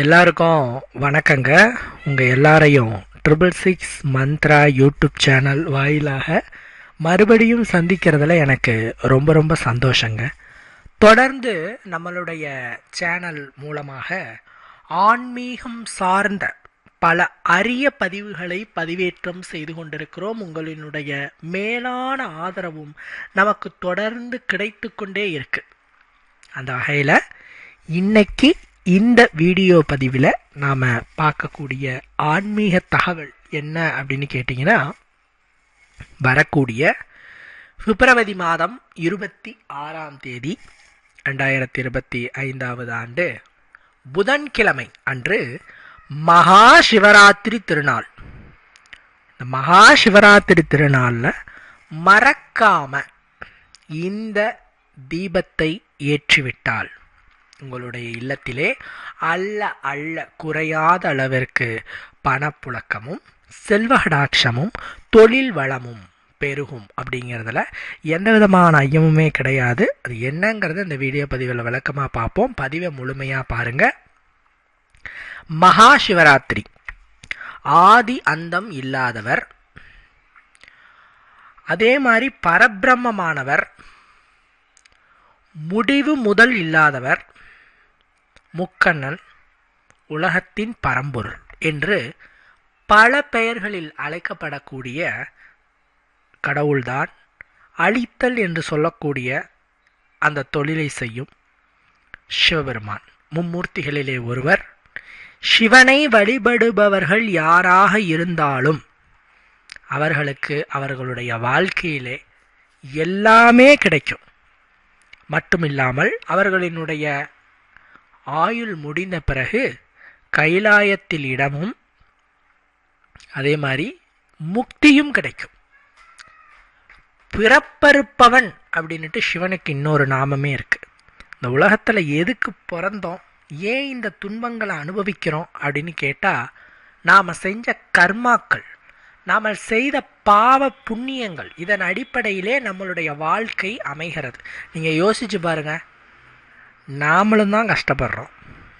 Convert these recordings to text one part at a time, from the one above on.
எல்லாருக்கும் வணக்கங்க. உங்கள் எல்லாரையும் triple six Mantra YouTube channel வாயிலாக மறுபடியும் சந்திக்கிறதுல எனக்கு ரொம்ப ரொம்ப சந்தோஷங்க. தொடர்ந்து நம்மளுடைய சேனல் மூலமாக ஆன்மீகம் சார்ந்த பல அரிய பதிவுகளை பதிவேற்றம் செய்து கொண்டிருக்கிறோம். உங்களினுடைய மேலான ஆதரவும் நமக்கு தொடர்ந்து கிடைத்து கொண்டே இருக்குது அந்த வகையில் இன்னைக்கு இந்த வீடியோ பதிவில் நாம் பார்க்கக்கூடிய ஆன்மீக தகவல் என்ன அப்படின்னு கேட்டிங்கன்னா வரக்கூடிய பிப்ரவரி மாதம் இருபத்தி ஆறாம் தேதி ரெண்டாயிரத்தி இருபத்தி ஐந்தாவது ஆண்டு புதன்கிழமை அன்று மகா சிவராத்திரி திருநாள். இந்த மகா சிவராத்திரி திருநாளில் மறக்காம இந்த தீபத்தை ஏற்றிவிட்டால் உங்களுடைய இல்லத்திலே அல்ல அல்ல குறையாத அளவிற்கு பணப்புழக்கமும் செல்வகடாட்சமும் தொழில் வளமும் பெருகும் அப்படிங்கிறதுல எந்த விதமான ஐயமுமே கிடையாது. அது என்னங்கிறது இந்த வீடியோ பதிவில் விளக்கமாக பார்ப்போம். பதிவை முழுமையாக பாருங்கள் மகா சிவராத்திரி ஆதி அந்தம் இல்லாதவர். அதே மாதிரி பரபிரம்மமானவர். முடிவு முதல் இல்லாதவர். முக்கண்ணன் உலகத்தின் பரம்பொருள் என்று பல பெயர்களில் அழைக்கப்படக்கூடிய கடவுள்தான் அழித்தல் என்று சொல்லக்கூடிய அந்த தொழிலை செய்யும் சிவபெருமான். மும்மூர்த்திகளிலே ஒருவர் சிவனை வழிபடுபவர்கள் யாராக இருந்தாலும் அவர்களுக்கு அவர்களுடைய வாழ்க்கையிலே எல்லாமே கிடைக்கும். மட்டுமில்லாமல் அவர்களினுடைய ஆயுள் முடிந்த பிறகு கைலாயத்தில் இடமும் அதே மாதிரி முக்தியும் கிடைக்கும். பிறப்பறுப்பவன் அப்படின்னுட்டு சிவனுக்கு இன்னொரு நாமமே இருக்கு. இந்த உலகத்தில் எதுக்கு பிறந்தோம்? ஏன் இந்த துன்பங்களை அனுபவிக்கிறோம் அப்படின்னு கேட்டால் நாம் செஞ்ச கர்மாக்கள் நாம் செய்த பாவ புண்ணியங்கள் இதன் அடிப்படையிலே நம்மளுடைய வாழ்க்கை அமைகிறது. நீங்கள் யோசிச்சு பாருங்க நாமளும் தான் கஷ்டப்படுறோம்.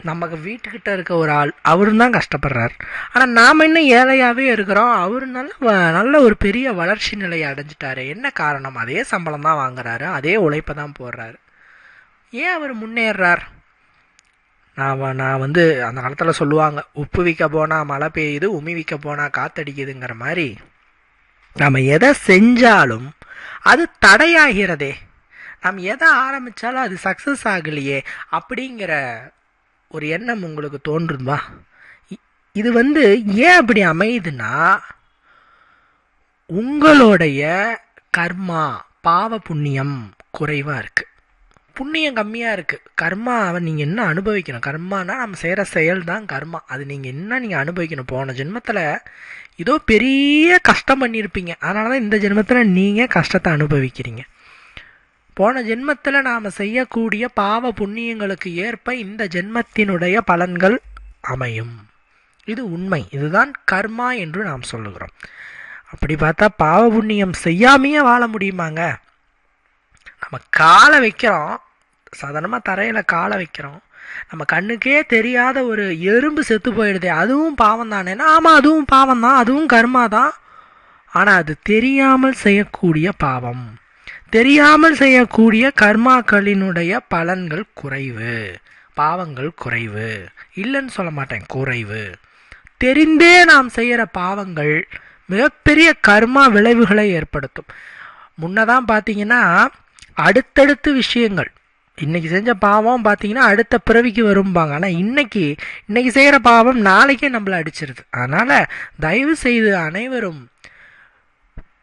நமக்கு வீட்டுக்கிட்ட இருக்க ஒரு ஆள் அவரும் தான் கஷ்டப்படுறார். ஆனால் நாம் இன்னும் ஏழையாகவே இருக்கிறோம்? அவர் நல்ல வ- நல்ல ஒரு பெரிய வளர்ச்சி நிலையை அடைஞ்சிட்டாரு. என்ன காரணம்? அதே சம்பளம் தான் வாங்குறாரு. அதே உழைப்பை தான் போடுறாரு. ஏன் அவர் முன்னேறார் நான் நான் வந்து அந்த காலத்தில் சொல்லுவாங்க உப்பு விற்க போனால் மழை பெய்யுது உமி விற்க போனால் காத்தடிக்குதுங்கிற மாதிரி. நம்ம எதை செஞ்சாலும் அது தடையாகிறதே. நம்ம எதை ஆரம்பித்தாலும் அது சக்ஸஸ் ஆகலையே அப்படிங்கிற ஒரு எண்ணம் உங்களுக்கு தோன்றுமா? இ- இது வந்து ஏன் அப்படி அமையுதுன்னா உங்களுடைய கர்மா பாவ புண்ணியம் குறைவாக இருக்குது புண்ணியம் கம்மியாக இருக்குது கர்மாவை நீங்கள் என்ன அனுபவிக்கணும்? கர்மானா நம்ம செய்கிற செயல் தான் கர்மா. அது நீங்கள் என்ன நீங்கள் அனுபவிக்கணும்? போன ஜென்மத்தில் ஏதோ பெரிய கஷ்டம் பண்ணியிருப்பீங்க அதனால தான் இந்த ஜென்மத்தில் நீங்கள் கஷ்டத்தை அனுபவிக்கிறீங்க. போன ஜென்மத்தில் நாம் செய்யக்கூடிய பாவ புண்ணியங்களுக்கு ஏற்ப இந்த ஜென்மத்தினுடைய பலன்கள் அமையும். இது உண்மை. இதுதான் கர்மா என்று நாம் சொல்லுகிறோம். அப்படி பார்த்தா பாவ புண்ணியம் செய்யாமையே வாழ முடியுமாங்க? நம்ம காலை வைக்கிறோம். சாதாரணமாக தரையில் காலை வைக்கிறோம். நம்ம கண்ணுக்கே தெரியாத ஒரு எறும்பு செத்து போயிடுதே அதுவும் பாவம் தானேன்னா ஆமாம் அதுவும் பாவம் தான் அதுவும் கர்மா தான். ஆனால் அது தெரியாமல் செய்யக்கூடிய பாவம். தெரியாமல் செய்யக்கூடிய கர்மாக்களினுடைய பலன்கள் குறைவு. பாவங்கள் குறைவு. இல்லைன்னு சொல்ல மாட்டேன் குறைவு. தெரிந்தே நாம் செய்கிற பாவங்கள் மிகப்பெரிய கர்மா விளைவுகளை ஏற்படுத்தும். முன்னதான் பார்த்தீங்கன்னா அடுத்தடுத்து விஷயங்கள். இன்னைக்கு செஞ்ச பாவம் பார்த்தீங்கன்னா அடுத்த பிறவிக்கு வரும்பாங்க. ஆனால் இன்னைக்கு இன்னைக்கு செய்கிற பாவம் நாளைக்கே நம்மளை அடிச்சிருது. அதனால் தயவு செய்து அனைவரும்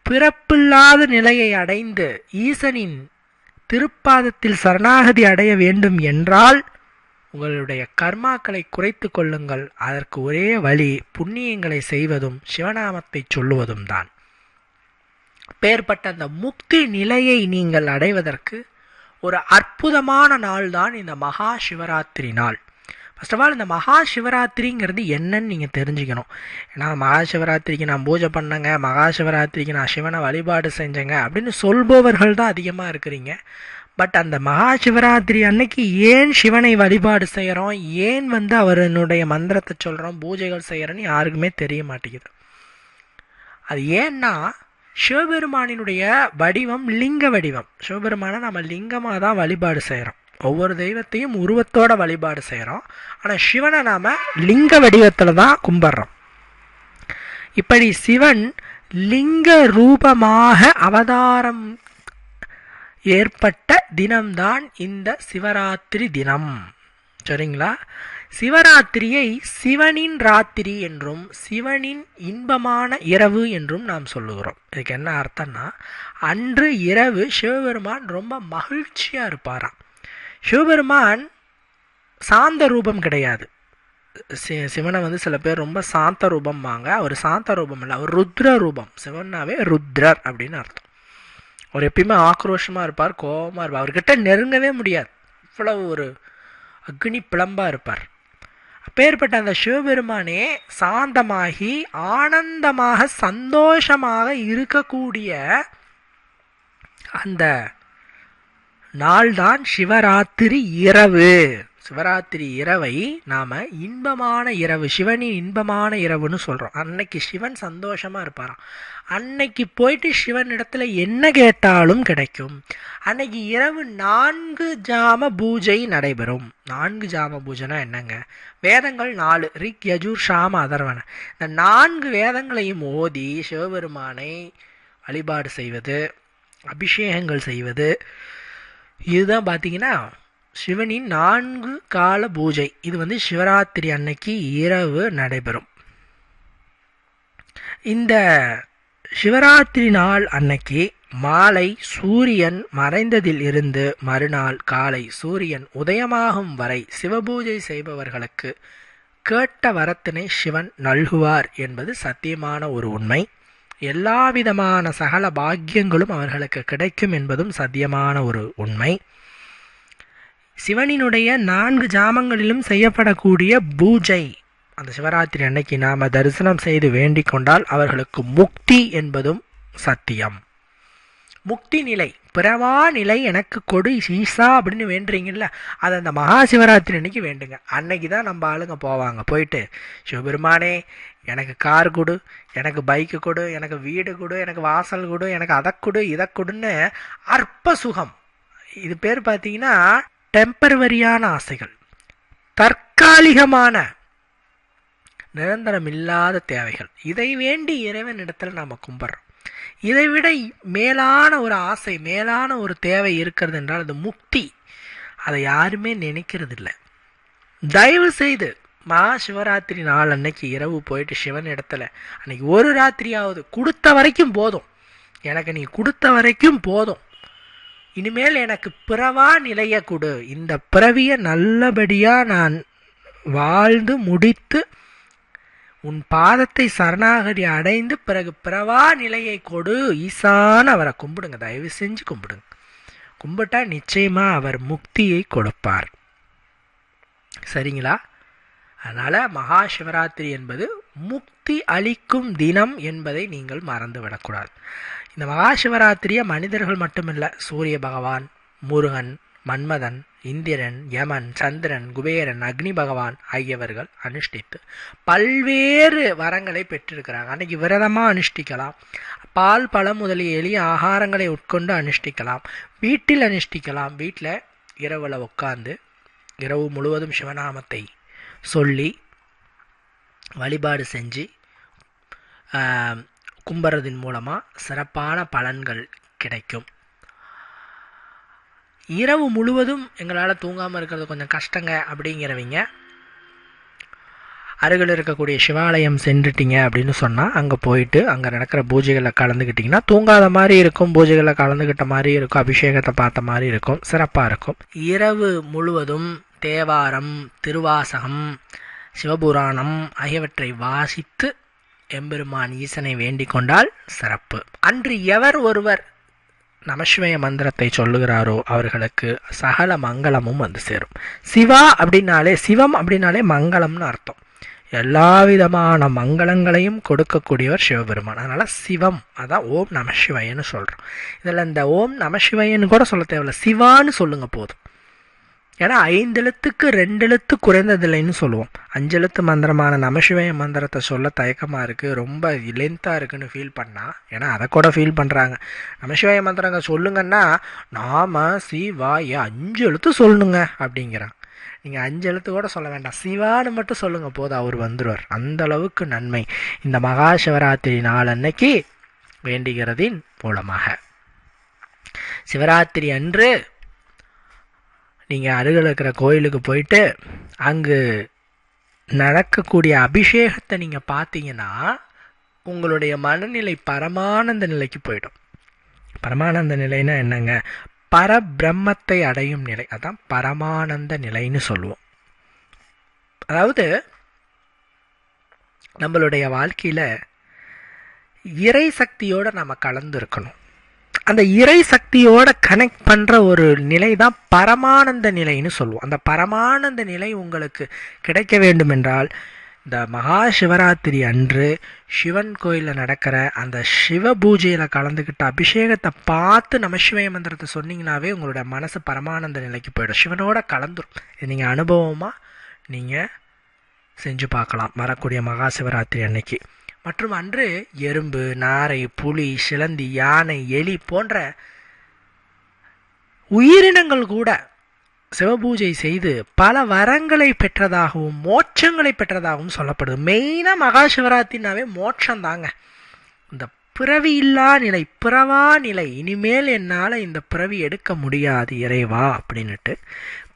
பிறப்பில்லாத நிலையை அடைந்து ஈசனின் திருப்பாதத்தில் சரணாகதி அடைய வேண்டும் என்றால் உங்களுடைய கர்மாக்களை குறைத்து கொள்ளுங்கள். அதற்கு ஒரே வழி புண்ணியங்களை செய்வதும் சிவநாமத்தை சொல்லுவதும் தான். பேர்பட்ட அந்த முக்தி நிலையை நீங்கள் அடைவதற்கு ஒரு அற்புதமான நாள்தான் இந்த மகா சிவராத்திரி நாள். ஃபர்ஸ்ட் ஆஃப் ஆல் இந்த மகா சிவராத்திரிங்கிறது என்னன்னு நீங்கள் தெரிஞ்சுக்கணும். ஏன்னா மகா சிவராத்திரிக்கு நான் பூஜை பண்ணேங்க மகா சிவராத்திரிக்கு நான் சிவனை வழிபாடு செஞ்சேங்க அப்படின்னு சொல்பவர்கள் தான் அதிகமாக இருக்கிறீங்க. பட் அந்த மகா சிவராத்திரி அன்னைக்கு ஏன் சிவனை வழிபாடு செய்கிறோம் ஏன் வந்து அவருடைய மந்திரத்தை சொல்கிறோம் பூஜைகள் செய்கிறோன்னு யாருக்குமே தெரிய மாட்டேங்குது. அது ஏன்னா சிவபெருமானினுடைய வடிவம் லிங்க வடிவம். சிவபெருமானை நம்ம லிங்கமாக தான் வழிபாடு செய்கிறோம் ஒவ்வொரு தெய்வத்தையும் உருவத்தோட வழிபாடு செய்கிறோம் ஆனால் சிவனை நாம் லிங்க வடிவத்தில் தான் கும்பிட்றோம். இப்படி சிவன் லிங்க ரூபமாக அவதாரம் ஏற்பட்ட தினம்தான் இந்த சிவராத்திரி தினம். சரிங்களா? சிவராத்திரியை சிவனின் ராத்திரி என்றும் சிவனின் இன்பமான இரவு என்றும் நாம் சொல்லுகிறோம். இதுக்கு என்ன அர்த்தம்னா அன்று இரவு சிவபெருமான் ரொம்ப மகிழ்ச்சியாக இருப்பாராம். சிவபெருமான் சாந்த ரூபம் கிடையாது. சி சிவனை வந்து சில பேர் ரொம்ப சாந்த ரூபம்பாங்க. அவர் சாந்த ரூபம் இல்லை அவர் ருத்ர ரூபம். சிவன்னாவே ருத்ரர் அப்படின்னு அர்த்தம். அவர் எப்பயுமே ஆக்ரோஷமாக இருப்பார் கோபமாக இருப்பார். அவர்கிட்ட நெருங்கவே முடியாது. இவ்வளவு ஒரு அக்னி பிளம்பாக இருப்பார். அப்பேற்பட்ட அந்த சிவபெருமானே சாந்தமாகி ஆனந்தமாக சந்தோஷமாக இருக்கக்கூடிய அந்த நாள்தான் சிவராத்திரி இரவு. சிவராத்திரி இரவை நாம் இன்பமான இரவு சிவனின் இன்பமான இரவுன்னு சொல்கிறோம் அன்னைக்கு சிவன் சந்தோஷமாக இருப்பாராம். அன்னைக்கு போயிட்டு சிவன் இடத்துல என்ன கேட்டாலும் கிடைக்கும். அன்னைக்கு இரவு நான்கு ஜாம பூஜை நடைபெறும். நான்கு ஜாம பூஜைனா என்னங்க? வேதங்கள் நாலு ரிக் யஜூர் ஷாம அதர்வன. இந்த நான்கு வேதங்களையும் ஓதி சிவபெருமானை வழிபாடு செய்வது அபிஷேகங்கள் செய்வது இதுதான் பார்த்தீங்கன்னா சிவனின் நான்கு கால பூஜை. இது வந்து சிவராத்திரி அன்னைக்கு இரவு நடைபெறும். இந்த சிவராத்திரி நாள் அன்னைக்கு மாலை சூரியன் மறைந்ததில் இருந்து மறுநாள் காலை சூரியன் உதயமாகும் வரை சிவபூஜை செய்பவர்களுக்கு கேட்ட வரத்தினை சிவன் நல்குவார் என்பது சத்தியமான ஒரு உண்மை. எல்லாவிதமான சகல பாக்கியங்களும் அவர்களுக்கு கிடைக்கும் என்பதும் சத்தியமான ஒரு உண்மை. சிவனினுடைய நான்கு ஜாமங்களிலும் செய்யப்படக்கூடிய பூஜை அந்த சிவராத்திரி அன்னைக்கு நாம் தரிசனம் செய்து வேண்டிக் கொண்டால் அவர்களுக்கு முக்தி என்பதும் சத்தியம். முக்தி நிலை பிறவா நிலை எனக்கு கொடு ஈசா அப்படின்னு வேண்டுறீங்கல்ல அது அந்த மகா சிவராத்திரி அன்னைக்கு வேண்டுங்க. அன்னைக்கு தான் நம்ம ஆளுங்க போவாங்க. போயிட்டு சிவபெருமானே எனக்கு கார் கொடு எனக்கு பைக்கு கொடு எனக்கு வீடு கொடு எனக்கு வாசல் கொடு எனக்கு அதை கொடு இதை கொடுன்னு அற்ப சுகம் இது பேர் பார்த்தீங்கன்னா டெம்பரவரியான ஆசைகள். தற்காலிகமான நிரந்தரம் இல்லாத தேவைகள். இதை வேண்டி இறைவன் இடத்துல நாம் கும்பிட்றோம். இதை விட மேலான ஒரு ஆசை மேலான ஒரு தேவை இருக்கிறது என்றால் அது முக்தி. அதை யாருமே நினைக்கிறது இல்லை தயவு செய்து மா சிவராத்திரி நாள் அன்னைக்கு இரவு போயிட்டு சிவன் இடத்துல அன்னைக்கு ஒரு ராத்திரியாவது கொடுத்த வரைக்கும் போதும். எனக்கு நீ கொடுத்த வரைக்கும் போதும். இனிமேல் எனக்கு பிறவா நிலைய கொடு. இந்த பிறவியை நல்லபடியாக நான் வாழ்ந்து முடித்து உன் பாதத்தை சரணாகதி அடைந்து பிறகு பிறவா நிலையை கொடு. ஈசான அவரை கும்பிடுங்க. தயவு செஞ்சு கும்பிடுங்க. கும்பிட்டா நிச்சயமாக அவர் முக்தியை கொடுப்பார். சரிங்களா? அதனால் மகா சிவராத்திரி என்பது முக்தி அளிக்கும் தினம் என்பதை நீங்கள் மறந்து விடக்கூடாது இந்த மகா சிவராத்திரியை மனிதர்கள் மட்டுமில்லை சூரிய பகவான் முருகன் மன்மதன் இந்திரன் யமன் சந்திரன் குபேரன் அக்னி பகவான் ஆகியவர்கள் அனுஷ்டித்து பல்வேறு வரங்களை பெற்றிருக்கிறாங்க. அன்னைக்கு விரதமாக அனுஷ்டிக்கலாம். பால் பழம் முதலிய எளிய ஆகாரங்களை உட்கொண்டு அனுஷ்டிக்கலாம். வீட்டில் அனுஷ்டிக்கலாம். வீட்டில் இரவில் உட்காந்து இரவு முழுவதும் சிவநாமத்தை சொல்லி வழிபாடு செஞ்சு கும்புறதின் மூலமாக சிறப்பான பலன்கள் கிடைக்கும். இரவு முழுவதும் எங்களால் தூங்காமல் இருக்கிறது கொஞ்சம் கஷ்டங்க அப்படிங்கிறவங்க அருகில் இருக்கக்கூடிய சிவாலயம் சென்றுட்டீங்க அப்படின்னு சொன்னால் அங்கே போயிட்டு அங்கே நடக்கிற பூஜைகளில் கலந்துக்கிட்டிங்கன்னா தூங்காத மாதிரி இருக்கும் பூஜைகளில் கலந்துக்கிட்ட மாதிரி இருக்கும் அபிஷேகத்தை பார்த்த மாதிரி இருக்கும் சிறப்பாக இருக்கும். இரவு முழுவதும் தேவாரம் திருவாசகம் சிவபுராணம் ஆகியவற்றை வாசித்து எம்பெருமான் ஈசனை வேண்டிக் கொண்டால் சிறப்பு. அன்று எவர் ஒருவர் நமசிவய மந்திரத்தை சொல்லுகிறாரோ அவர்களுக்கு சகல மங்களமும் வந்து சேரும். சிவா அப்படின்னாலே சிவம் அப்படின்னாலே மங்களம்னு அர்த்தம். எல்லா விதமான மங்களங்களையும் கொடுக்கக்கூடியவர் சிவபெருமான். அதனால் சிவம் அதான் ஓம் நம சொல்கிறோம் இதில் இந்த ஓம் நமசிவயன்னு கூட சொல்ல தேவையில்ல. சிவான்னு சொல்லுங்கள் போதும். ஏன்னா ஐந்து எழுத்துக்கு ரெண்டு எழுத்து குறைந்ததில்லைன்னு சொல்லுவோம். அஞ்சு எழுத்து மந்திரமான நமசிவய மந்திரத்தை சொல்ல தயக்கமாக இருக்குது ரொம்ப லென்த்தாக இருக்குதுன்னு ஃபீல் பண்ணால் ஏன்னா அதை கூட ஃபீல் பண்ணுறாங்க நமசிவய மந்திரங்க சொல்லுங்கன்னா நாம சிவாய அஞ்சு எழுத்து சொல்லணுங்க அப்படிங்கிறான். நீங்கள் அஞ்சு எழுத்து கூட சொல்ல வேண்டாம். சிவான்னு மட்டும் சொல்லுங்கள் போதும் அவர் வந்துடுவார் அந்த அளவுக்கு நன்மை. இந்த மகா சிவராத்திரி நாள் அன்னைக்கு வேண்டுகிறதின் மூலமாக. சிவராத்திரி அன்று நீங்கள் அருகில் இருக்கிற கோயிலுக்கு போயிட்டு அங்கு நடக்கக்கூடிய அபிஷேகத்தை நீங்கள் பார்த்தீங்கன்னா உங்களுடைய மனநிலை பரமானந்த நிலைக்கு போயிடும். பரமானந்த நிலைன்னா என்னங்க? பரபிரம்மத்தை அடையும் நிலை. அதான் பரமானந்த நிலைன்னு சொல்லுவோம். அதாவது நம்மளுடைய வாழ்க்கையில் இறை சக்தியோடு நம்ம கலந்துருக்கணும். அந்த இறை சக்தியோட கனெக்ட் பண்ணுற ஒரு நிலை தான் பரமானந்த நிலைன்னு சொல்லுவோம். அந்த பரமானந்த நிலை உங்களுக்கு கிடைக்க வேண்டும் என்றால் இந்த மகா சிவராத்திரி அன்று சிவன் கோயிலில் நடக்கிற அந்த சிவ பூஜையில் கலந்துக்கிட்ட அபிஷேகத்தை பார்த்து நம்ம மந்திரத்தை சொன்னீங்கன்னாவே உங்களோட மனசு பரமானந்த நிலைக்கு போயிடும். சிவனோட கலந்துரும். இது நீங்கள் அனுபவமாக நீங்கள் செஞ்சு பார்க்கலாம். வரக்கூடிய மகா சிவராத்திரி அன்னைக்கு. மற்றும் அன்று எறும்பு நாரை புலி சிலந்தி யானை எலி போன்ற உயிரினங்கள் கூட சிவபூஜை செய்து பல வரங்களை பெற்றதாகவும் மோட்சங்களை பெற்றதாகவும் சொல்லப்படுது. மெயினாக மகா சிவராத்திரினாவே மோட்சம் தாங்க இந்த பிறவி இல்லா நிலை பிறவா நிலை இனிமேல் என்னால் இந்த பிறவி எடுக்க முடியாது இறைவா அப்படின்னுட்டு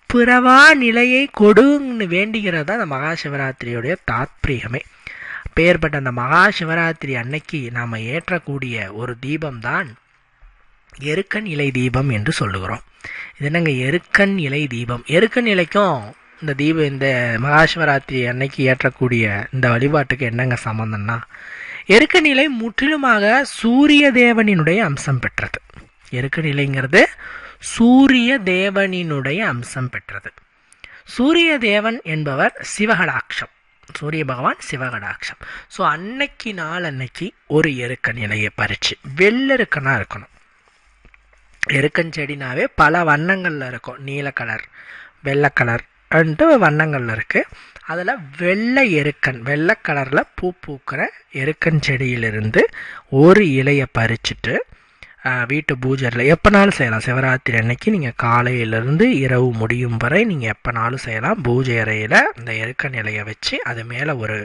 பிறவா நிலையை கொடுன்னு வேண்டுகிறது தான் அந்த மகா சிவராத்திரியுடைய தாத்பரியமே பேர்பட்ட அந்த மகா சிவராத்திரி அன்னைக்கு நாம் ஏற்றக்கூடிய ஒரு தீபம்தான் எருக்கன் இலை தீபம் என்று சொல்லுகிறோம். இது என்னங்க எருக்கன் இலை தீபம்? எருக்கன் இலைக்கும் இந்த தீபம் இந்த மகா சிவராத்திரி அன்னைக்கு ஏற்றக்கூடிய இந்த வழிபாட்டுக்கு என்னங்க சம்மந்தம்னா எருக்க நிலை முற்றிலுமாக சூரிய தேவனினுடைய அம்சம் பெற்றது. எருக்க நிலைங்கிறது சூரிய தேவனினுடைய அம்சம் பெற்றது. சூரிய தேவன் என்பவர் சிவகடாட்சம் சூரிய பகவான் சிவகடாட்சம். ஸோ அன்னைக்கு நாள் அன்னைக்கு ஒரு எருக்க நிலையை பறிச்சு வெள்ளெருக்கனாக இருக்கணும். எருக்கன் செடினாவே பல வண்ணங்களில் இருக்கும். நீல கலர் வெள்ளை கலர் ரெண்டு வண்ணங்களில் இருக்குது அதில் வெள்ளை எருக்கன் வெள்ளை கலரில் பூ பூக்கிற எருக்கன் செடியிலிருந்து ஒரு இலையை பறிச்சுட்டு வீட்டு பூஜரில் எப்போனாலும் செய்யலாம். சிவராத்திரி அன்னைக்கு நீங்கள் காலையிலேருந்து இரவு முடியும் வரை நீங்கள் எப்போனாலும் செய்யலாம். பூஜை அறையில் அந்த எருக்க நிலையை வச்சு அது மேலே ஒரு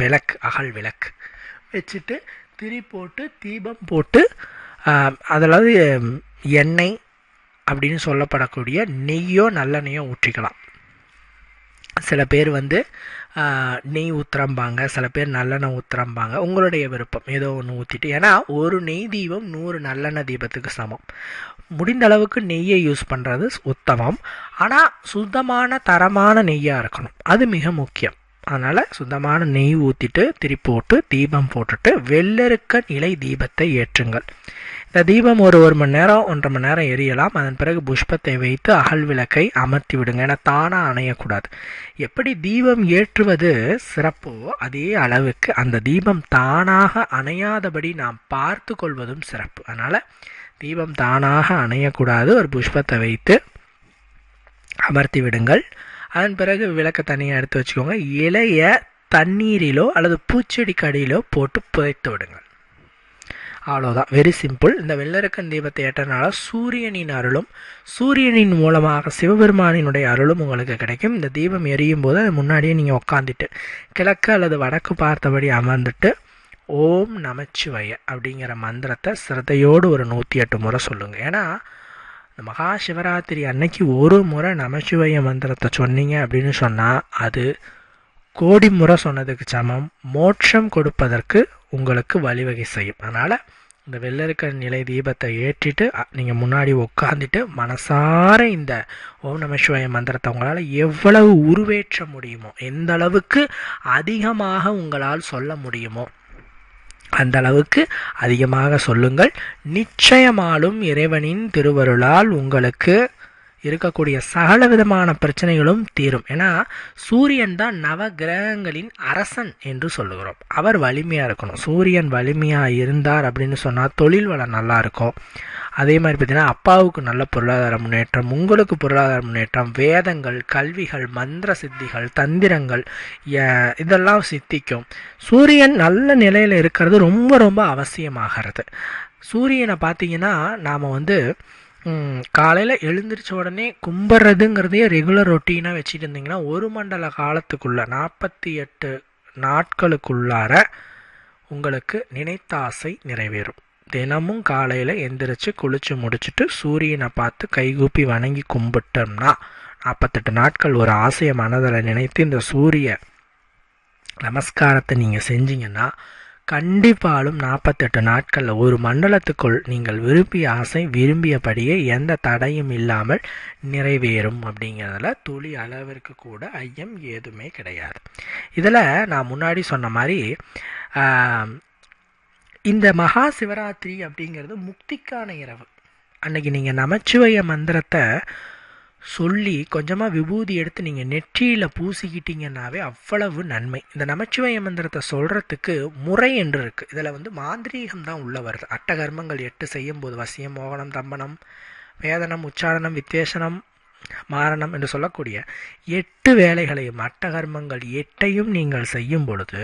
விளக்கு அகல் விளக்கு வச்சுட்டு திரி போட்டு தீபம் போட்டு அதாவது எண்ணெய் அப்படின்னு சொல்லப்படக்கூடிய நெய்யோ நல்லெண்ணெய்யோ ஊற்றிக்கலாம். சில பேர் வந்து நெய் ஊத்துறம்பாங்க. சில பேர் நல்லெண்ணெய் ஊத்துறம்பாங்க. உங்களுடைய விருப்பம். ஏதோ ஒன்று ஊற்றிட்டு ஏன்னா ஒரு நெய் தீபம் நூறு நல்லெண்ணெய் தீபத்துக்கு சமம். முடிந்த அளவுக்கு நெய்யை யூஸ் பண்ணுறது உத்தமம். ஆனால் சுத்தமான தரமான நெய்யாக இருக்கணும். அது மிக முக்கியம். அதனால் சுத்தமான நெய் ஊற்றிட்டு திரி போட்டு தீபம் போட்டுட்டு வெள்ளருக்க நிலை தீபத்தை ஏற்றுங்கள். தீபம் ஒரு ஒரு மணி நேரம் ஒன்றரை மணி நேரம் எரியலாம். அதன் பிறகு புஷ்பத்தை வைத்து அகல் விளக்கை அமர்த்தி விடுங்க. ஏன்னா தானாக அணையக்கூடாது. எப்படி தீபம் ஏற்றுவது சிறப்போ அதே அளவுக்கு அந்த தீபம் தானாக அணையாதபடி நாம் பார்த்து கொள்வதும் சிறப்பு. அதனால் தீபம் தானாக அணையக்கூடாது. ஒரு புஷ்பத்தை வைத்து அமர்த்தி விடுங்கள். அதன் பிறகு விளக்க தனியாக எடுத்து வச்சுக்கோங்க. இலைய தண்ணீரிலோ அல்லது பூச்செடி கடியிலோ போட்டு புதைத்து விடுங்கள். அவ்வளோதான் வெரி சிம்பிள் இந்த வெள்ளரக்கன் தீபத்தை ஏற்றனால சூரியனின் அருளும் சூரியனின் மூலமாக சிவபெருமானினுடைய அருளும் உங்களுக்கு கிடைக்கும். இந்த தீபம் எரியும் போது அது முன்னாடியே நீங்கள் உட்காந்துட்டு கிழக்கு அல்லது வடக்கு பார்த்தபடி அமர்ந்துட்டு ஓம் நமச்சிவய அப்படிங்கிற மந்திரத்தை சிரத்தையோடு ஒரு நூற்றி எட்டு முறை சொல்லுங்கள் ஏன்னா இந்த மகா சிவராத்திரி அன்னைக்கு ஒரு முறை நமச்சிவய மந்திரத்தை சொன்னீங்க அப்படின்னு சொன்னால் அது கோடி முறை சொன்னதுக்கு சமம். மோட்சம் கொடுப்பதற்கு உங்களுக்கு வழிவகை செய்யும். அதனால் இந்த வெள்ளருக்க நிலை தீபத்தை ஏற்றிட்டு நீங்கள் முன்னாடி உட்காந்துட்டு மனசார இந்த ஓம் நம சிவாய மந்திரத்தை உங்களால் எவ்வளவு உருவேற்ற முடியுமோ எந்த அளவுக்கு அதிகமாக உங்களால் சொல்ல முடியுமோ அந்த அளவுக்கு அதிகமாக சொல்லுங்கள். நிச்சயமாலும் இறைவனின் திருவருளால் உங்களுக்கு இருக்கக்கூடிய சகல விதமான பிரச்சனைகளும் தீரும். ஏன்னா சூரியன் தான் நவ கிரகங்களின் அரசன் என்று சொல்லுகிறோம். அவர் வலிமையாக இருக்கணும். சூரியன் வலிமையாக இருந்தார் அப்படின்னு சொன்னால் தொழில் வளம் நல்லா இருக்கும். அதே மாதிரி பார்த்தீங்கன்னா அப்பாவுக்கு நல்ல பொருளாதார முன்னேற்றம் உங்களுக்கு பொருளாதார முன்னேற்றம் வேதங்கள் கல்விகள் மந்திர சித்திகள் தந்திரங்கள் இதெல்லாம் சித்திக்கும். சூரியன் நல்ல நிலையில் இருக்கிறது ரொம்ப ரொம்ப அவசியமாகிறது. சூரியனை பார்த்தீங்கன்னா நாம் வந்து காலையில் எழுந்திரிச்ச உடனே கும்பிட்றதுங்கிறதையே ரெகுலர் ரொட்டீனாக வச்சுட்டு இருந்தீங்கன்னா ஒரு மண்டல காலத்துக்குள்ளே நாற்பத்தி எட்டு நாட்களுக்குள்ளார உங்களுக்கு நினைத்த ஆசை நிறைவேறும். தினமும் காலையில் எந்திரிச்சு குளிச்சு முடிச்சுட்டு சூரியனை பார்த்து கைகூப்பி வணங்கி கும்பிட்டோம்னா நாற்பத்தெட்டு நாட்கள் ஒரு ஆசையை மனதில் நினைத்து இந்த சூரிய நமஸ்காரத்தை நீங்கள் செஞ்சீங்கன்னா கண்டிப்பாலும் நாற்பத்தெட்டு நாட்களில் ஒரு மண்டலத்துக்குள் நீங்கள் விரும்பிய ஆசை விரும்பியபடியே எந்த தடையும் இல்லாமல் நிறைவேறும் அப்படிங்கிறதுல துளி அளவிற்கு கூட ஐயம் எதுவுமே கிடையாது. இதில் நான் முன்னாடி சொன்ன மாதிரி இந்த மகா சிவராத்திரி அப்படிங்கிறது முக்திக்கான இரவு. அன்னைக்கு நீங்கள் நமச்சிவய மந்திரத்தை சொல்லி கொஞ்சமாக விபூதி எடுத்து நீங்கள் நெற்றியில் பூசிக்கிட்டீங்கன்னாவே அவ்வளவு நன்மை. இந்த நமச்சிவய மந்திரத்தை சொல்கிறதுக்கு முறை என்று இருக்குது இதில் வந்து மாந்திரீகம் தான் உள்ளே வருது. அட்டகர்மங்கள் எட்டு செய்யும்போது வசியம் மோகனம் தம்பனம் வேதனம் உச்சாரணம் வித்வேஷனம் மாரணம் என்று சொல்லக்கூடிய எட்டு வேலைகளையும் அட்டகர்மங்கள் எட்டையும் நீங்கள் செய்யும் பொழுது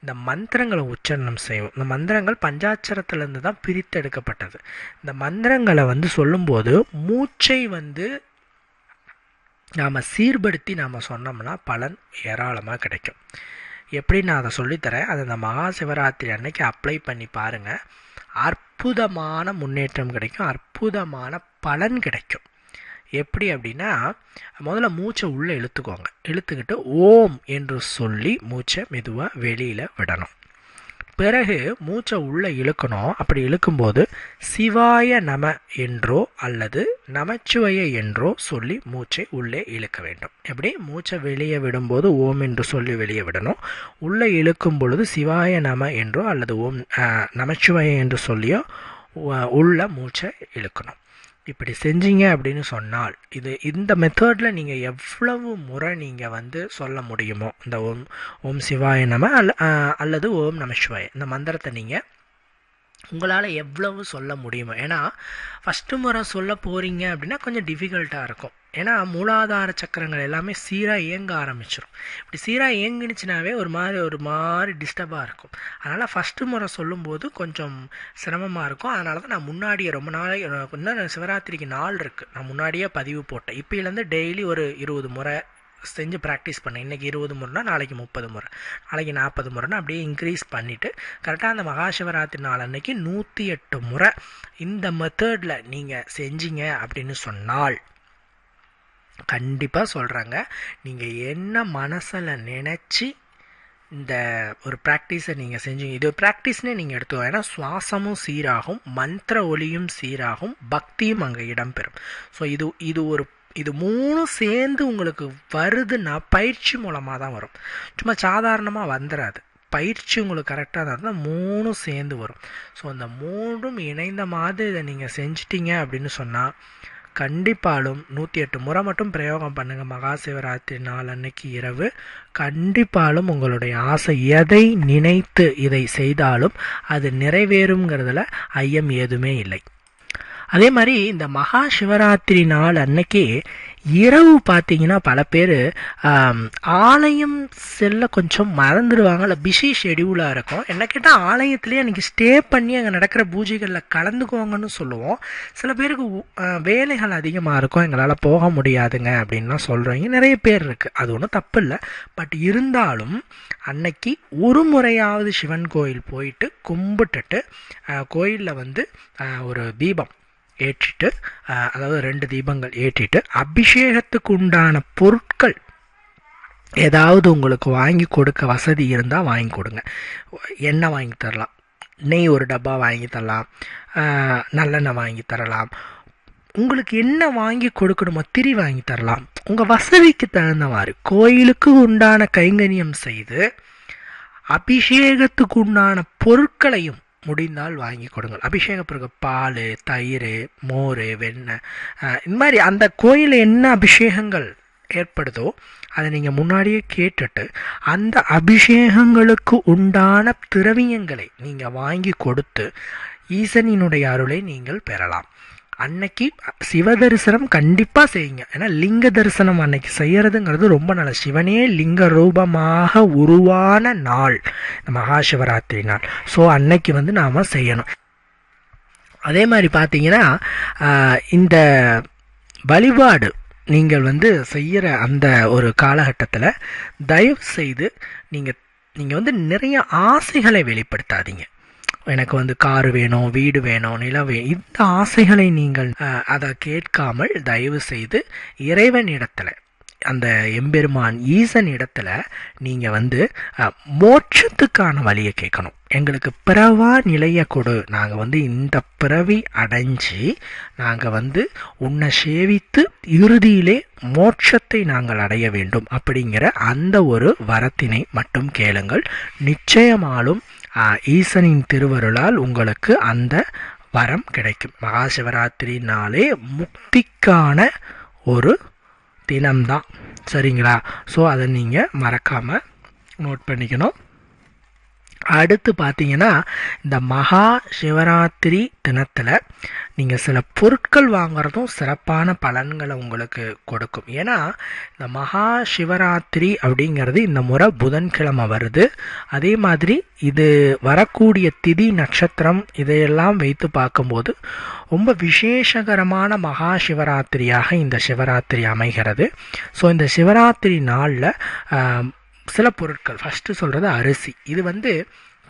இந்த மந்திரங்களை உச்சரணம் செய்வோம் இந்த மந்திரங்கள் பஞ்சாட்சரத்திலிருந்து தான் பிரித்தெடுக்கப்பட்டது. இந்த மந்திரங்களை வந்து சொல்லும்போது மூச்சை வந்து நாம் சீர்படுத்தி நாம் சொன்னோம்னா பலன் ஏராளமாக கிடைக்கும். எப்படி நான் அதை சொல்லித்தரேன்? அதை இந்த மகா சிவராத்திரி அன்னைக்கு அப்ளை பண்ணி பாருங்கள் அற்புதமான முன்னேற்றம் கிடைக்கும். அற்புதமான பலன் கிடைக்கும். எப்படி அப்படின்னா முதல்ல மூச்சை உள்ளே இழுத்துக்கோங்க. இழுத்துக்கிட்டு ஓம் என்று சொல்லி மூச்சை மெதுவாக வெளியில் விடணும். பிறகு மூச்சை உள்ளே இழுக்கணும். அப்படி இழுக்கும்போது சிவாய நம என்றோ அல்லது நமச்சிவய என்றோ சொல்லி மூச்சை உள்ளே இழுக்க வேண்டும். எப்படி? மூச்சை வெளியே விடும்போது ஓம் என்று சொல்லி வெளியே விடணும். உள்ளே இழுக்கும் பொழுது சிவாய நம என்றோ அல்லது ஓம் அஹ், நமச்சிவய என்று சொல்லியோ உள்ள மூச்சை இழுக்கணும். இப்படி செஞ்சீங்க அப்படின்னு சொன்னால் இது இந்த மெத்தடில் நீங்கள் எவ்வளவு முறை நீங்கள் வந்து சொல்ல முடியுமோ இந்த ஓம் ஓம் சிவாய நம அல்ல அல்லது ஓம் நம சிவாய இந்த மந்திரத்தை நீங்கள் உங்களால் எவ்வளவு சொல்ல முடியுமோ ஏன்னா ஃபஸ்ட்டு முறை சொல்ல போகிறீங்க அப்படின்னா கொஞ்சம் டிஃபிகல்ட்டாக இருக்கும். ஏன்னா மூலாதார சக்கரங்கள் எல்லாமே சீராக இயங்க ஆரம்பிச்சிடும் இப்படி சீராக இயங்குனுச்சுனாவே ஒரு மாதிரி ஒரு மாதிரி டிஸ்டர்பாக இருக்கும். அதனால் ஃபஸ்ட்டு முறை சொல்லும்போது கொஞ்சம் சிரமமாக இருக்கும். அதனால தான் நான் முன்னாடியே ரொம்ப நாளை இன்னும் சிவராத்திரிக்கு நாள் இருக்குது நான் முன்னாடியே பதிவு போட்டேன். இப்போலேருந்து டெய்லி ஒரு இருபது முறை செஞ்சு ப்ராக்டிஸ் பண்ணேன் இன்றைக்கி இருபது முறைனா நாளைக்கு முப்பது முறை. நாளைக்கு நாற்பது முறைனா அப்படியே இன்க்ரீஸ் பண்ணிவிட்டு கரெக்டாக அந்த மகாசிவராத்திரி நாள் அன்னைக்கு நூற்றி எட்டு முறை இந்த மெத்தடில் நீங்கள் செஞ்சீங்க அப்படின்னு சொன்னால் கண்டிப்பாக சொல்கிறாங்க நீங்கள் என்ன மனசில் நினச்சி இந்த ஒரு ப்ராக்டிஸை நீங்கள் செஞ்சீங்க. இது ப்ராக்டிஸ்னே நீங்கள் எடுத்துக்கோ ஏன்னா சுவாசமும் சீராகும் மந்திர ஒலியும் சீராகும் பக்தியும் அங்கே இடம்பெறும். ஸோ இது இது ஒரு இது மூணும் சேர்ந்து உங்களுக்கு வருதுன்னா பயிற்சி மூலமாக தான் வரும். சும்மா சாதாரணமாக வந்துடாது பயிற்சி உங்களுக்கு கரெக்டாக இருந்தால் மூணும் சேர்ந்து வரும். ஸோ அந்த மூணும் இணைந்த மாதிரி இதை நீங்கள் செஞ்சிட்டீங்க அப்படின்னு சொன்னால் கண்டிப்பாலும் நூற்றி எட்டு முறை மட்டும் பிரயோகம் பண்ணுங்கள் மகா சிவராத்திரி நாள் அன்னைக்கு இரவு. கண்டிப்பாலும் உங்களுடைய ஆசை எதை நினைத்து இதை செய்தாலும் அது நிறைவேறுங்கிறதுல ஐயம் ஏதுமே இல்லை. அதே மாதிரி இந்த மகா சிவராத்திரி நாள் அன்னைக்கு இரவு பார்த்தீங்கன்னா பல பேர் ஆலயம் செல்ல கொஞ்சம் மறந்துடுவாங்க. இல்லை பிஸி ஷெடியூலாக இருக்கும். என்ன கேட்டால் ஆலயத்துலேயே அன்றைக்கி ஸ்டே பண்ணி அங்கே நடக்கிற பூஜைகளில் கலந்துக்கோங்கன்னு சொல்லுவோம். சில பேருக்கு வேலைகள் அதிகமாக இருக்கும். எங்களால் போக முடியாதுங்க அப்படின்லாம் சொல்கிறவங்க நிறைய பேர் இருக்குது அது ஒன்றும் தப்பு இல்லை. பட் இருந்தாலும் அன்னைக்கு ஒரு முறையாவது சிவன் கோயில் போயிட்டு கும்பிட்டுட்டு கோயிலில் வந்து ஒரு தீபம் ஏற்றிட்டு அதாவது ரெண்டு தீபங்கள் ஏற்றிட்டு அபிஷேகத்துக்கு உண்டான பொருட்கள் ஏதாவது உங்களுக்கு வாங்கி கொடுக்க வசதி இருந்தால் வாங்கி கொடுங்க. எண்ணெய் வாங்கி தரலாம். நெய் ஒரு டப்பா வாங்கி தரலாம். நல்லெண்ணெய் வாங்கி தரலாம். உங்களுக்கு என்ன வாங்கி கொடுக்கணுமோ திரி வாங்கி தரலாம். உங்கள் வசதிக்கு தகுந்த மாதிரி கோயிலுக்கு உண்டான கைங்கரியம் செய்து அபிஷேகத்துக்கு உண்டான பொருட்களையும் முடிந்தால் வாங்கி கொடுங்கள். அபிஷேக பிறகு பால் தயிர் மோர் வெண்ணெய் இந்த மாதிரி அந்த கோயிலில் என்ன அபிஷேகங்கள் ஏற்படுதோ அதை நீங்கள் முன்னாடியே கேட்டுட்டு அந்த அபிஷேகங்களுக்கு உண்டான திரவியங்களை நீங்கள் வாங்கி கொடுத்து ஈசனினுடைய அருளை நீங்கள் பெறலாம். அன்னைக்கு சிவ தரிசனம் கண்டிப்பாக செய்யுங்க. ஏன்னா லிங்க தரிசனம் அன்னைக்கு செய்யறதுங்கிறது ரொம்ப நல்லது. சிவனே லிங்க ரூபமாக உருவான நாள். இந்த மகாசிவராத்திரி நாள். ஸோ அன்னைக்கு வந்து நாம் செய்யணும். அதே மாதிரி பார்த்தீங்கன்னா இந்த வழிபாடு நீங்கள் வந்து செய்கிற அந்த ஒரு காலகட்டத்தில் தயவு செய்து நீங்கள் நீங்கள் வந்து நிறைய ஆசைகளை வெளிப்படுத்தாதீங்க. எனக்கு வந்து கார் வேணும் வீடு வேணும் நிலம் வேணும் இந்த ஆசைகளை நீங்கள் அதை கேட்காமல் தயவு செய்து இறைவனிடத்தில் அந்த எம்பெருமான் ஈசன் இடத்துல நீங்கள் வந்து மோட்சத்துக்கான வழியை கேட்கணும். எங்களுக்கு பிறவா நிலைய கொடு. நாங்கள் வந்து இந்த பிறவி அடைஞ்சு நாங்கள் வந்து உன்னை சேவித்து இறுதியிலே மோட்சத்தை நாங்கள் அடைய வேண்டும். அப்படிங்கிற அந்த ஒரு வரத்தினை மட்டும் கேளுங்கள். நிச்சயமாலும் ஈசனின் திருவருளால் உங்களுக்கு அந்த வரம் கிடைக்கும். மகா சிவராத்திரினாலே முக்திக்கான ஒரு தினம்தான். சரிங்களா? ஸோ அதை நீங்கள் மறக்காமல் நோட் பண்ணிக்கணும். அடுத்து பார்த்தீங்கன்னா இந்த மகா சிவராத்திரி தினத்தில் நீங்கள் சில பொருட்கள் வாங்குறதும் சிறப்பான பலன்களை உங்களுக்கு கொடுக்கும். ஏன்னா இந்த மகா சிவராத்திரி அப்படிங்கிறது இந்த முறை புதன்கிழமை வருது. அதே மாதிரி இது வரக்கூடிய திதி நட்சத்திரம் இதையெல்லாம் வைத்து பார்க்கும்போது ரொம்ப விசேஷகரமான மகா சிவராத்திரியாக இந்த சிவராத்திரி அமைகிறது. ஸோ இந்த சிவராத்திரி நாளில் சில பொருட்கள். ஃபஸ்ட்டு சொல்கிறது அரிசி. இது வந்து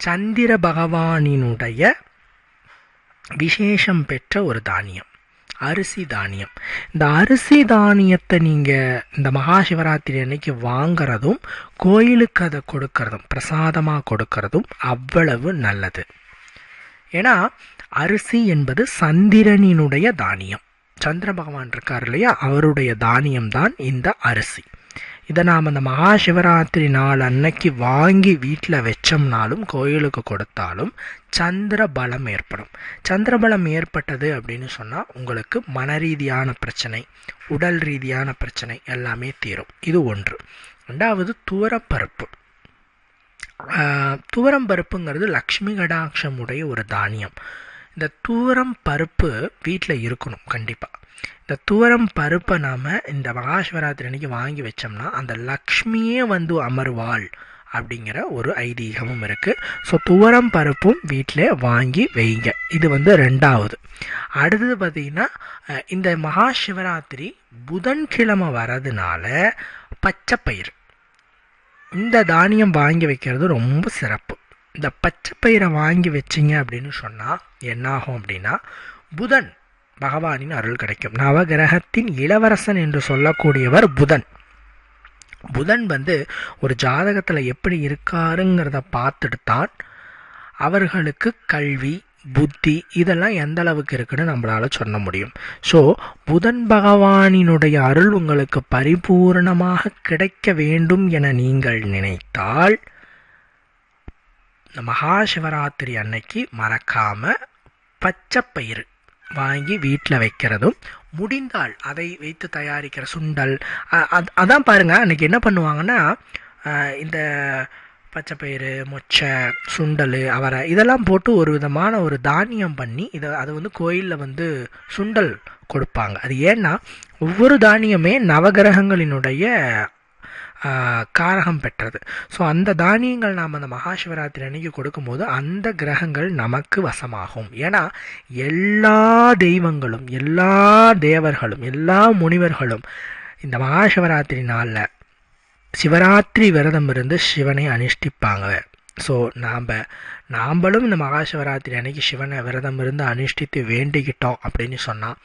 சந்திர பகவானினுடைய விசேஷம் பெற்ற ஒரு தானியம் அரிசி தானியம். இந்த அரிசி தானியத்தை நீங்கள் இந்த மகா சிவராத்திரி அன்னைக்கு வாங்குறதும் கோயிலுக்கு அதை கொடுக்கறதும் பிரசாதமாக கொடுக்கறதும் அவ்வளவு நல்லது. ஏன்னா அரிசி என்பது சந்திரனினுடைய தானியம். சந்திர பகவான் இருக்கார் இல்லையா? அவருடைய தானியம் தான் இந்த அரிசி. இதை நாம் அந்த மகா சிவராத்திரி நாள் அன்னைக்கு வாங்கி வீட்டில் வச்சோம்னாலும் கோயிலுக்கு கொடுத்தாலும் சந்திர பலம் ஏற்படும். சந்திர பலம் ஏற்பட்டது அப்படின்னு சொன்னால் உங்களுக்கு மன ரீதியான பிரச்சனை உடல் ரீதியான பிரச்சனை எல்லாமே தீரும். இது ஒன்று. ரெண்டாவது துவரப்பருப்பு. துவரம் பருப்புங்கிறது லக்ஷ்மி கடாட்சமுடைய ஒரு தானியம். இந்த துவரம் பருப்பு வீட்டில் இருக்கணும் கண்டிப்பாக இந்த துவரம் பருப்பை நாம் இந்த மகாசிவராத்திரி அன்னைக்கு வாங்கி வச்சோம்னா அந்த லக்ஷ்மியே வந்து அமர்வாள் அப்படிங்கிற ஒரு ஐதீகமும் இருக்குது ஸோ துவரம் பருப்பும் வீட்டில் வாங்கி வைங்க. இது வந்து ரெண்டாவது. அடுத்தது பார்த்திங்கன்னா இந்த மகா சிவராத்திரி புதன்கிழமை வரதுனால பச்சைப்பயிறு. இந்த தானியம் வாங்கி வைக்கிறது ரொம்ப சிறப்பு. இந்த பச்சைப்பயிரை வாங்கி வச்சிங்க அப்படின்னு சொன்னால் என்னாகும் அப்படின்னா புதன் பகவானின் அருள் கிடைக்கும். நவகிரகத்தின் இளவரசன் என்று சொல்லக்கூடியவர் புதன். புதன் வந்து ஒரு ஜாதகத்தில் எப்படி இருக்காருங்கிறத பார்த்துட்டு தான் அவர்களுக்கு கல்வி புத்தி இதெல்லாம் எந்த அளவுக்கு இருக்குன்னு நம்மளால சொல்ல முடியும். ஸோ புதன் பகவானினுடைய அருள் உங்களுக்கு பரிபூரணமாக கிடைக்க வேண்டும் என நீங்கள் நினைத்தால் இந்த மகா சிவராத்திரி அன்னைக்கு மறக்காம பச்சைப்பயிறு. வாங்கி வீட்டில் வைக்கிறதும் முடிந்தால் அதை வைத்து தயாரிக்கிற சுண்டல் அத்- அதான் பாருங்க அன்னைக்கு என்ன பண்ணுவாங்கன்னா இந்த பச்சைப்பயிறு மொச்சை சுண்டல் அவரை இதெல்லாம் போட்டு ஒரு விதமான ஒரு தானியம் பண்ணி இதை அது வந்து கோயிலில் வந்து சுண்டல் கொடுப்பாங்க. அது ஏன்னா ஒவ்வொரு தானியமே நவகிரகங்களினுடைய காரகம் பெற்றது. ஸோ அந்த தானியங்கள் நாம் அந்த மகா சிவராத்திரி அன்னைக்கு கொடுக்கும்போது அந்த கிரகங்கள் நமக்கு வசமாகும். ஏன்னா எல்லா தெய்வங்களும் எல்லா தேவர்களும் எல்லா முனிவர்களும் இந்த மகா சிவராத்திரி நாளில் சிவராத்திரி விரதம் இருந்து சிவனை அனுஷ்டிப்பாங்க. ஸோ நாம் நாம்பளும் இந்த மகா சிவராத்திரி அன்னைக்கு சிவனை விரதம் இருந்து அனுஷ்டித்து வேண்டிக்கிட்டோம் அப்படின்னு சொன்னால்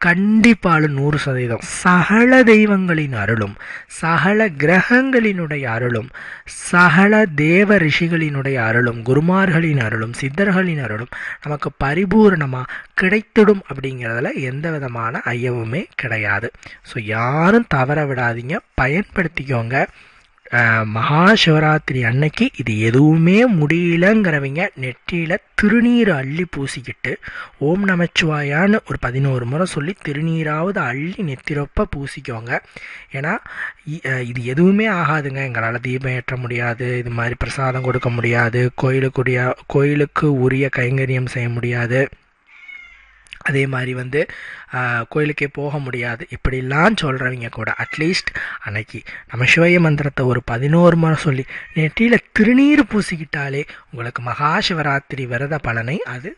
கண்டிப்பாலும் நூறு சதவீதம். சகல தெய்வங்களின் அருளும் சகல கிரகங்களினுடைய அருளும் சகல தேவ ரிஷிகளினுடைய அருளும் குருமார்களின் அருளும் சித்தர்களின் அருளும் நமக்கு பரிபூரணமாக கிடைத்திடும் அப்படிங்கிறதுல எந்த விதமான ஐயமுமே கிடையாது. ஸோ யாரும் தவற விடாதீங்க பயன்படுத்திக்கோங்க. மகா சிவராத்திரி அன்னைக்கு இது எதுவுமே முடியலங்கிறவங்க நெற்றியில் திருநீர் அள்ளி பூசிக்கிட்டு ஓம் நமச்சிவாயான்னு ஒரு பதினோரு முறை சொல்லி திருநீராவது அள்ளி நெத்திரொப்ப பூசிக்கோங்க ஏன்னா இ- இது எதுவுமே ஆகாதுங்க. எங்களால் தீபம் ஏற்ற முடியாது. இது மாதிரி பிரசாதம் கொடுக்க முடியாது. கோயிலுக்குரிய கோயிலுக்கு உரிய கைங்கரியம் செய்ய முடியாது. அதே மாதிரி வந்து கோயிலுக்கே போக முடியாது. இப்படிலாம் சொல்கிறவங்க கூட அட்லீஸ்ட் அன்னைக்கு நம்ம சிவய மந்திரத்தை ஒரு பதினோரு முறை சொல்லி நெற்றியில் திருநீர் பூசிக்கிட்டாலே உங்களுக்கு மகா சிவராத்திரி விரத பலனை அது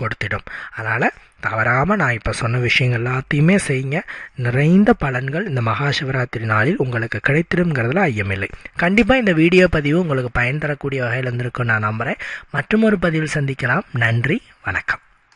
கொடுத்துடும். அதனால் தவறாமல் நான் இப்போ சொன்ன விஷயங்கள் எல்லாத்தையுமே செய்யுங்க. நிறைந்த பலன்கள் இந்த மகா சிவராத்திரி நாளில் உங்களுக்கு கிடைத்திடும்ங்கிறதுல ஐயமில்லை. கண்டிப்பாக இந்த வீடியோ பதிவு உங்களுக்கு பயன் தரக்கூடிய வகையில் இருந்திருக்கும் நான் நம்புகிறேன் மற்றும் ஒரு பதிவில் சந்திக்கலாம். நன்றி வணக்கம்.